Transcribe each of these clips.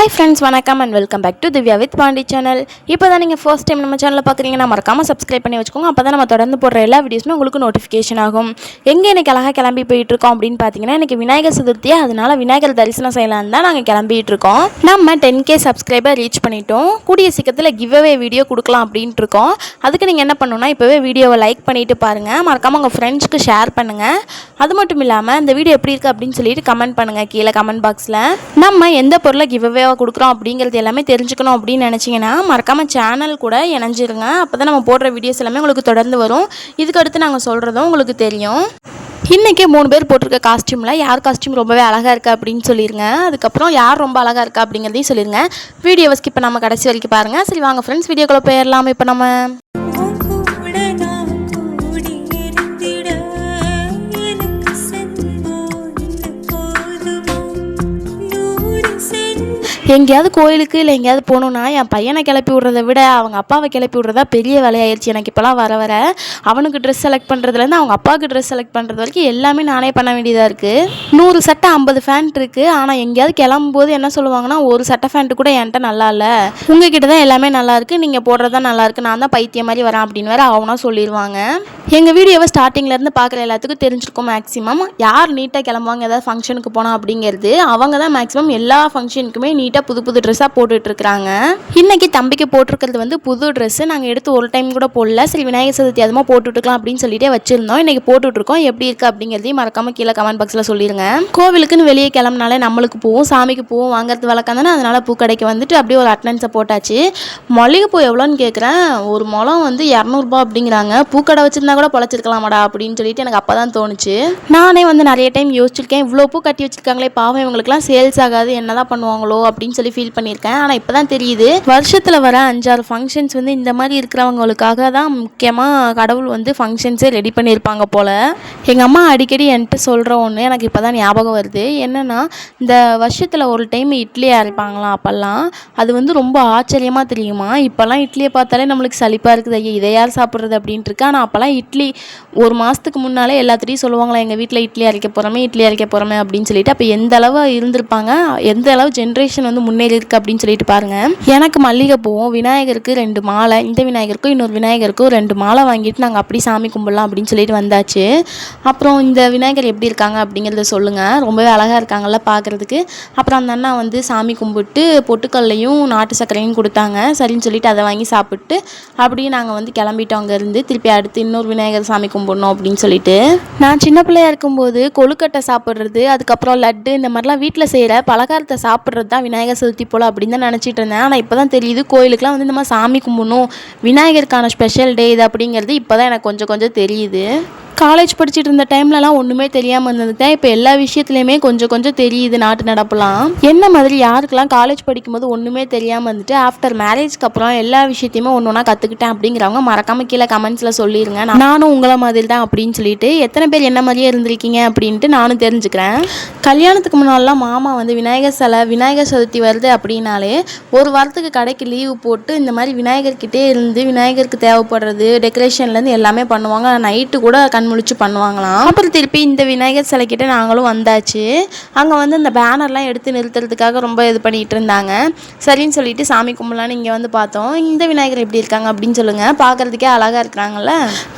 Hi friends வணக்கம் and welcome back to Divya with Pandi channel இப்போ தான் நீங்கள் ஃபர்ஸ்ட் டைம் நம்ம சேனலில் பார்க்குறீங்கன்னா மறக்காமல் சப்ஸ்கிரைப் பண்ணி வச்சுக்கோங்க. அப்போ தான் நம்ம தொடர்ந்து போடுற எல்லா வீடியோஸுமே உங்களுக்கு நோட்டிஃபிகேஷன் ஆகும். எங்கே எனக்கு அழகாக கிளம்பி போயிட்டு இருக்கோம் அப்படின்னு பார்த்தீங்கன்னா எனக்கு விநாயகர் சதுர்த்தியை அதனால் விநாயகர் தரிசனம் செய்யலான்னு தான் நாங்கள் கிளம்பிட்டு இருக்கோம் நம்ம டென் கே சப்ஸ்கிரைபர் ரீச் பண்ணிட்டோம். கூடிய சீக்கிரத்தில் கிவ் அவே வீடியோ கொடுக்கலாம் அப்படின்ட்டு இருக்கோம் அதுக்கு நீங்கள் என்ன பண்ணணும்னா இப்போவே வீடியோவை லைக் பண்ணிட்டு பாருங்கள் மறக்காமல் உங்கள் ஃப்ரெண்ட்ஸ்க்கு ஷேர் பண்ணுங்கள் அது மட்டும் இல்லாமல் இந்த வீடியோ எப்படி இருக்குது அப்படின்னு சொல்லிட்டு கமெண்ட் பண்ணுங்கள் கீழே கமெண்ட் பாக்ஸில் நம்ம எந்த பொருளை கிவ் அவேவாக கொடுக்குறோம் அப்படிங்கிறது எல்லாமே தெரிஞ்சுக்கணும் அப்படின்னு நினச்சிங்கன்னா மறக்காமல் சேனல் கூட இணைஞ்சிருங்க. அப்போ தான் நம்ம போடுற வீடியோஸ் எல்லாமே உங்களுக்கு தொடர்ந்து வரும். இதுக்கடுத்து நாங்கள் சொல்கிறதும் உங்களுக்கு தெரியும். இன்றைக்கி மூணு பேர் போட்டிருக்க காஸ்டியூமில் யார் காஸ்டியூம் ரொம்பவே அழகாக இருக்குது அப்படின்னு சொல்லிடுங்க அதுக்கப்புறம் யார் ரொம்ப அழகாக இருக்கா அப்படிங்கிறதையும் சொல்லிடுங்க வீடியோவை ஸ்கிப் நம்ம கடைசி வரைக்கும் பாருங்கள் சரி வாங்க ஃப்ரெண்ட்ஸ் வீடியோக்குள்ளே போயிடலாம். இப்போ நம்ம எங்கேயாவது கோயிலுக்கு இல்லை எங்கேயாவது போகணுன்னா என் பையனை கிளப்பி விட்றத விட அவங்க அப்பாவை கிளப்பி விட்றதா பெரிய வேலையாயிருச்சு. எனக்கு இப்போலாம் வர வர அவனுக்கு ட்ரெஸ் செலக்ட் பண்ணுறதுலேருந்து அவங்க அப்பாவுக்கு ட்ரெஸ் செலக்ட் பண்ணுறது வரைக்கும் எல்லாமே நானே பண்ண வேண்டியதாக இருக்குது நூறு சட்டை ஐம்பது ஃபேண்ட் இருக்குது ஆனால் எங்கேயாவது கிளம்பும்போது என்ன சொல்லுவாங்கன்னா ஒரு சட்டை ஃபேண்ட் கூட என்கிட்ட நல்லா இல்லை. உங்ககிட்ட தான் எல்லாமே நல்லா இருக்குது நீங்கள் போடுறது தான் நல்லா இருக்குது நான் தான் பைத்தியம் மாதிரி வரேன் அப்படின்னு வேறு அவனா சொல்லிடுவாங்க எங்கள் வீடியோவை ஸ்டார்டிங்லேருந்து பார்க்குற எல்லாத்துக்கும் தெரிஞ்சிருக்கும் மேக்ஸிமம் யார் நீட்டாக கிளம்புவாங்க? ஏதாவது ஃபங்க்ஷனுக்கு போனால் அப்படிங்கிறது. அவங்க தான் மேக்ஸிமம் எல்லா ஃபங்க்ஷனுக்குமே நீட்டாக புது புது ட்ரெஸ்ஸாக போட்டுட்டு இன்றைக்கி தம்பிக்கு போட்டிருக்கிறது வந்து புது ட்ரெஸ்ஸு நாங்கள் எடுத்து ஒரு டைம் கூட போடல. சரி விநாயகர் சதுர்த்தி அதுமா போட்டுட்ருக்கலாம் அப்படின்னு சொல்லிட்டே வச்சிருந்தோம். இன்றைக்கி போட்டுட்ருக்கோம். எப்படி இருக்குது அப்படிங்கிறதையும் மறக்காம கீழே கமெண்ட் பாக்ஸில் சொல்லிடுங்க கோவிலுக்குன்னு வெளியே கிளம்புனாலே நம்மளுக்கு பூவும் சாமிக்கு பூவும் வாங்குறது வழக்கம் தானே. அதனால் பூ கடைக்கு வந்துட்டு அப்படியே ஒரு அட்டனன்ஸை போட்டாச்சு. மல்லிகைப்பூ எவ்வளோன்னு கேட்குறேன் ஒரு முளம் வந்து இரநூறுபா அப்படிங்கிறாங்க. பூக்கடை வச்சிருந்தா கூட பொழைச்சிருக்கலாமாடா அப்படின்னு சொல்லிட்டு எனக்கு அப்போ தான் தோணுச்சு. நானே வந்து நிறைய டைம் யோசிச்சிருக்கேன். இவ்வளோ பூ கட்டி வச்சுருக்காங்களே பாவம் இவங்களுக்குலாம் சேல்ஸ் ஆகாது. என்னதான் பண்ணுவாங்களோ அப்படின்னு சொல்லி ஃபீல் பண்ணியிருக்கேன். ஆனால் இப்போ தான் தெரியுது. வருஷத்தில் வர அஞ்சாறு ஃபங்க்ஷன்ஸ் வந்து இந்த மாதிரி இருக்கிறவங்களுக்காக தான் முக்கியமாக கடவுள் வந்து ஃபங்க்ஷன்ஸே ரெடி பண்ணியிருப்பாங்க போல். எங்கள் அம்மா அடிக்கடி என்கிட்ட சொல்கிற ஒன்று எனக்கு இப்போ தான் ஞாபகம் வருது. என்னென்னா இந்த வருஷத்தில் ஒரு டைம் இட்லி அரைப்பாங்களாம் அப்போல்லாம். அது வந்து ரொம்ப ஆச்சரியமாக தெரியுமா? இப்போல்லாம் இட்லியை பார்த்தாலே நம்மளுக்கு சலிப்பாக இருக்குது. ஐயா இதை யார் சாப்பிட்றது அப்படின்ட்டு இருக்கு. ஆனால் அப்போல்லாம் இட்லி ஒரு மாதத்துக்கு முன்னாலே எல்லாத்துலேயும் சொல்லுவாங்களா எங்கள் வீட்டில் இட்லி அரைக்க போகிறோமே இட்லி அரைக்க போகிறோமே அப்படின்னு சொல்லிட்டு. அப்போ எந்த அளவு இருந்திருப்பாங்க எந்த அளவு ஜென்ரேஷன் வந்து முன்னேறி இருக்கு அப்படின்னு சொல்லிட்டு பாருங்க. எனக்கு மல்லிகை பூவும் விநாயகருக்கு ரெண்டு மாலை இந்த விநாயகருக்கும் இன்னொரு விநாயகருக்கும் ரெண்டு மாலை வாங்கிட்டு நாங்கள் அப்படி சாமி கும்பிடலாம் அப்படின்னு சொல்லிட்டு வந்தாச்சு. அப்புறம் இந்த விநாயகர் எப்படி இருக்காங்க அப்படிங்கிறத சொல்லுங்கள் ரொம்பவே அழகாக இருக்காங்கல்ல பார்க்குறதுக்கு அப்புறம் அந்த அண்ணா வந்து சாமி கும்பிட்டு பொட்டுக்கல்லையும் நாட்டு சர்க்கரையும் கொடுத்தாங்க. சரின்னு சொல்லிட்டு அதை வாங்கி சாப்பிட்டு அப்படியே நாங்கள் வந்து கிளம்பிட்டோம் அங்கேருந்து. திருப்பி அடுத்து இன்னொரு விநாயகர் சாமி கும்பிடணும் அப்படின்னு சொல்லிட்டு. நான் சின்ன பிள்ளையா இருக்கும்போது கொழுக்கட்டை சாப்பிட்றது அதுக்கப்புறம் லட்டு இந்த மாதிரிலாம் வீட்டில் செய்கிற பலகாரத்தை சாப்பிட்றது தான் விநாயகர் சதுர்த்தி போல் அப்படின்னு தான் நினச்சிட்டு இருந்தேன். ஆனால் இப்போ தான் தெரியுது கோயிலுக்குலாம் வந்து இந்த மாதிரி சாமி கும்பிடணும். விநாயகருக்கான ஸ்பெஷல் டே இது அப்படிங்கிறது இப்போ தான் எனக்கு கொஞ்சம் கொஞ்சம் தெரியுது. காலேஜ் படிச்சுட்டு இருந்த டைம்லலாம் ஒன்றுமே தெரியாமல் இருந்தது இப்போ எல்லா விஷயத்துலையுமே கொஞ்சம் கொஞ்சம் தெரியுது நாட்டு நடப்புலாம். என்ன மாதிரி யாருக்கெல்லாம் காலேஜ் படிக்கும்போது ஒன்றுமே தெரியாமல் இருந்துட்டு ஆஃப்டர் மேரேஜ்க்கு அப்புறம் எல்லா விஷயத்தையுமே ஒன்று ஒன்றா கற்றுக்கிட்டேன் அப்படிங்கிறவங்க மறக்காமல் கீழே கமெண்ட்ஸில் சொல்லிடுங்க நானும் உங்களை மாதிரி தான் அப்படின்னு சொல்லிட்டு எத்தனை பேர் என்ன மாதிரியே இருந்திருக்கீங்க அப்படின்ட்டு நானும் தெரிஞ்சுக்கிறேன். கல்யாணத்துக்கு முன்னாடிலாம் மாமா வந்து விநாயகர் சிலை விநாயகர் சதுர்த்தி வருது அப்படின்னாலே ஒரு வாரத்துக்கு கடைக்கு லீவு போட்டு இந்த மாதிரி விநாயகர்கிட்டே இருந்து விநாயகருக்கு தேவைப்படுறது டெக்கரேஷன்லேருந்து எல்லாமே பண்ணுவாங்க. நைட்டு கூட கண் முழிச்சு பண்ணுவாங்களாம். அப்புறம் திருப்பி இந்த விநாயகர் சிலைக்கிட்ட நாங்களும் வந்தாச்சு. அங்கே வந்து இந்த பேனர்லாம் எடுத்து நிறுத்துறதுக்காக ரொம்ப இது பண்ணிகிட்டு இருந்தாங்க. சரின்னு சொல்லிட்டு சாமி கும்பலான்னு இங்கே வந்து பார்த்தோம். இந்த விநாயகர் எப்படி இருக்காங்க அப்படின்னு சொல்லுங்கள் பார்க்குறதுக்கே அழகாக இருக்கிறாங்கல்ல.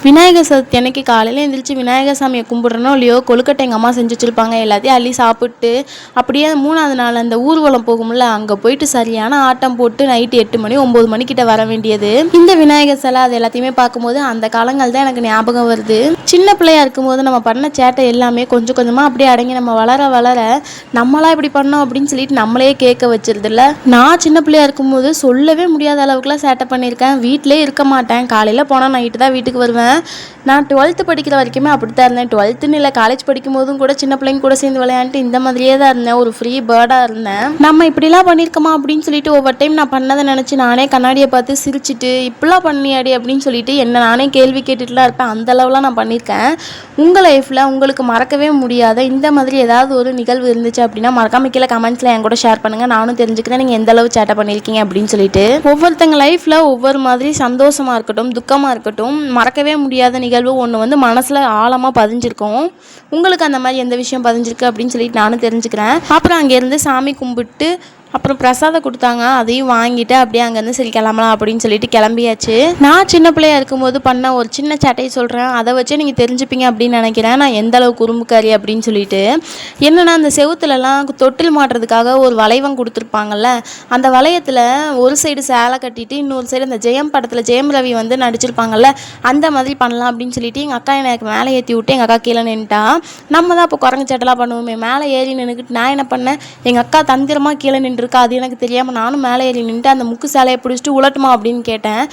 விநாயகர் சதுர்த்தி அன்னைக்கு காலையில் எந்திரிச்சு விநாயகர் சாமியை கும்பிட்றனோ இல்லையோ கொழுக்கட்டை எங்கள் அம்மா செஞ்சு வச்சுருப்பாங்க எல்லாத்தையும் அள்ளி சாப்பிட்டு அப்படியே மூணாவது நாள் அந்த ஊர்வலம் போகும்ல அங்கே போயிட்டு சரியான ஆட்டம் போட்டு நைட்டு எட்டு மணி ஒம்பது மணிக்கிட்ட வர வேண்டியது. இந்த விநாயகர் சிலை அது எல்லாத்தையுமே பார்க்கும்போது அந்த காலங்கள் தான் எனக்கு ஞாபகம் வருது. சின்ன பிள்ளையா இருக்கும்போது நம்ம பண்ண சேட்டை எல்லாமே கொஞ்சம் கொஞ்சமாக அப்படியே அடங்கி நம்ம வளர வளர நம்மளா இப்படி பண்ணோம் அப்படின்னு சொல்லிட்டு நம்மளே கேட்க வச்சிருதில்ல? நான் சின்ன பிள்ளையா இருக்கும்போது சொல்லவே முடியாத அளவுக்குலாம் சேட்டை பண்ணியிருக்கேன். வீட்டிலே இருக்க மாட்டேன். காலையில் போனால் நைட்டு தான் வீட்டுக்கு வருவேன். நான் டுவெல்த்து படிக்கிற வரைக்குமே அப்படி தான் இருந்தேன் டுவெல்த்துன்னு இல்லை காலேஜ் படிக்கும் போதும் கூட சின்ன பிள்ளைங்க கூட சேர்ந்து விளையாண்டு இந்த மாதிரியே தான் இருந்தேன். ஒரு ஃப்ரீ பேர்டாக இருந்தேன். நம்ம இப்படிலாம் பண்ணியிருக்கோமா அப்படின்னு சொல்லிட்டு ஒவ்வொரு டைம் நான் பண்ணதை நினச்சி நானே கண்ணாடியை பார்த்து சிரிச்சிட்டு இப்படிலாம் பண்ணியாடி அப்படின்னு சொல்லிட்டு என்ன நானே கேள்வி கேட்டுட்டுலாம் இருப்பேன். அந்த அளவுலாம் நான் பண்ணியிருக்கேன். உங்கள் லைஃப்பில் உங்களுக்கு மறக்கவே முடியாத இந்த மாதிரி ஏதாவது ஒரு நிகழ்வு இருந்துச்சு அப்படின்னா மறக்காம கீழே கமெண்ட்ஸில் என் கூட ஷேர் பண்ணுங்கள் நானும் தெரிஞ்சுக்கிறேன். நீங்கள் எந்த அளவு சேட்டை பண்ணியிருக்கீங்க அப்படின்னு சொல்லிட்டு. ஒவ்வொருத்தங்க லைஃப்பில் ஒவ்வொரு மாதிரி சந்தோஷமாக இருக்கட்டும் துக்கமாக இருக்கட்டும் மறக்கவே முடியாத நிகழ்வு நிகழ்வு ஒன்று வந்து மனசில் ஆழமாக பதிஞ்சிருக்கும். உங்களுக்கு அந்த மாதிரி எந்த விஷயம் பதிஞ்சிருக்கு அப்படின்னு சொல்லிட்டு நானும் தெரிஞ்சுக்கிறேன். அப்புறம் அங்கேருந்து சாமி கும்பிட்டு அப்புறம் பிரசாதம் கொடுத்தாங்க. அதையும் வாங்கிட்டு அப்படியே அங்கேருந்து சரி கிளம்பலாம் அப்படின்னு சொல்லிட்டு கிளம்பியாச்சு. நான் சின்ன பிள்ளையா இருக்கும்போது பண்ண ஒரு சின்ன சேட்டையை சொல்கிறேன் அதை வச்சே நீங்கள் தெரிஞ்சுப்பீங்க அப்படின்னு நினைக்கிறேன். நான் எந்த அளவுக்கு குறும்புக்காரி அப்படின்னு சொல்லிட்டு. என்னென்னா அந்த செவுத்துலலாம் தொட்டில் மாட்டுறதுக்காக ஒரு வளைவம் கொடுத்துருப்பாங்கல்ல அந்த வளையத்தில் ஒரு சைடு சேலை கட்டிட்டு இன்னொரு சைடு அந்த ஜெயம் படத்தில் ஜெயம் ரவி வந்து நடிச்சிருப்பாங்கல்ல அந்த மாதிரி பண்ணலாம் அப்படின்னு சொல்லிட்டு எங்கள் அக்கா எனக்கு மேலே ஏற்றி விட்டு எங்கள் அக்கா கீழே நின்ட்டா நம்ம தான் இப்போ குரங்கு சேட்டெல்லாம் பண்ணுவோமே மேலே ஏறி நின்றுக்கிட்டு நான் என்ன பண்ணேன்? எங்கள் அக்கா தந்திரமாக கீழே நின்று நின்றுருக்கா அது எனக்கு தெரியாமல் நானும் மேலே ஏறி நின்றுட்டு அந்த முக்கு சேலையை பிடிச்சிட்டு உலட்டுமா அப்படின்னு கேட்டேன்.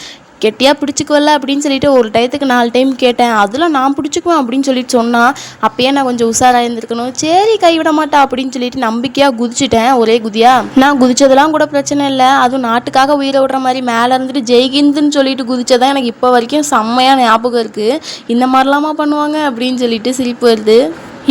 கெட்டியாக பிடிச்சிக்குவல்ல அப்படின்னு சொல்லிட்டு ஒரு டயத்துக்கு நாலு டைம் கேட்டேன். அதில் நான் பிடிச்சிக்குவேன் அப்படின்னு சொல்லிட்டு சொன்னால் அப்பயே நான் கொஞ்சம் உஷாராக இருந்திருக்கணும். சரி கைவிட மாட்டா அப்படின்னு சொல்லிட்டு நம்பிக்கையாக குதிச்சிட்டேன். ஒரே குதியா? நான் குதிச்சதெல்லாம் கூட பிரச்சனை இல்லை. அதுவும் நாட்டுக்காக உயிரை விடுற மாதிரி மேலே இருந்துட்டு ஜெய்கிந்துன்னு சொல்லிட்டு குதிச்சதான் எனக்கு இப்போ வரைக்கும் செம்மையாக ஞாபகம் இருக்குது இந்த மாதிரிலாமா பண்ணுவாங்க அப்படின்னு சொல்லிட்டு சிரிப்பு வருது.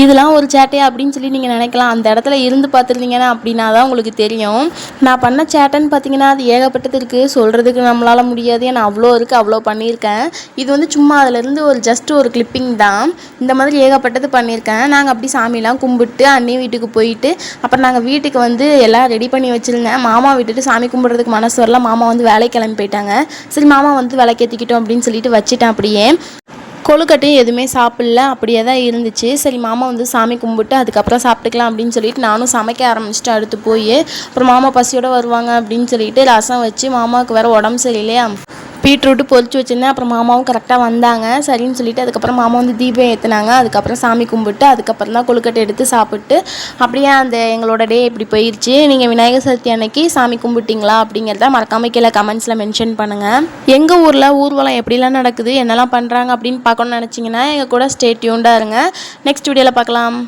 இதெல்லாம் ஒரு சேட்டையா அப்படின்னு சொல்லி நீங்கள் நினைக்கலாம். அந்த இடத்துல இருந்து பார்த்துருந்தீங்கன்னா அப்படின்னா தான் உங்களுக்கு தெரியும். நான் பண்ண சேட்டைன்னு பார்த்தீங்கன்னா அது ஏகப்பட்டது இருக்குது சொல்கிறதுக்கு நம்மளால் முடியாது. ஏன்னா அவ்வளோ இருக்குது அவ்வளோ பண்ணியிருக்கேன். இது வந்து சும்மா அதுலேருந்து ஒரு ஜஸ்ட் ஒரு கிளிப்பிங் தான். இந்த மாதிரி ஏகப்பட்டது பண்ணியிருக்கேன். நாங்கள் அப்படி சாமிலாம் கும்பிட்டு அண்ணி வீட்டுக்கு போயிட்டு அப்புறம் நாங்கள் வீட்டுக்கு வந்து எல்லாம் ரெடி பண்ணி வச்சுருந்தேன். மாமா விட்டுட்டு சாமி கும்பிட்றதுக்கு மனசு வரல. மாமா வந்து வேலைக்கு கிளம்பி போயிட்டாங்க. சரி மாமா வந்து விளக்கேற்றிக்கிட்டோம் அப்படின்னு சொல்லிட்டு வச்சுட்டேன் அப்படியே. கொழுக்கட்டையும் எதுவுமே சாப்பிடல. அப்படியே தான் இருந்துச்சு. சரி மாமா வந்து சாமி கும்பிட்டு அதுக்கப்புறம் சாப்பிட்டுக்கலாம் அப்படின்னு சொல்லிட்டு நானும் சமைக்க ஆரம்பிச்சிட்டு அடுத்து போய். அப்புறம் மாமா பசியோடு வருவாங்க அப்படின்னு சொல்லிட்டு ரசம் வச்சு மாமாவுக்கு வேறு உடம்பு சரியில்லையா? பீட்ரூட்டு பொரிச்சு வச்சுருந்தேன். அப்புறம் மாமாவும் கரெக்டாக வந்தாங்க. சரின்னு சொல்லிட்டு அதுக்கப்புறம் மாமா வந்து தீபம் ஏற்றினாங்க அதுக்கப்புறம் சாமி கும்பிட்டு அதுக்கப்புறம் தான் கொழுக்கட்டை எடுத்து சாப்பிட்டு அப்படியே அந்த எங்களோட டே இப்படி போயிடுச்சு நீங்கள் விநாயகர் சதுர்த்தி அன்னைக்கு சாமி கும்பிட்டீங்களா அப்படிங்கிறத மறக்காம கீழே கமெண்ட்ஸில் மென்ஷன் பண்ணுங்கள் எங்கள் ஊரில் ஊர்வலம் எப்படிலாம் நடக்குது என்னெல்லாம் பண்ணுறாங்க அப்படின்னு பார்க்கணும்னு நினச்சிங்கன்னா எங்கள் கூட ஸ்டே டியூண்டாக இருங்க. நெக்ஸ்ட் வீடியோவில் பார்க்கலாம்.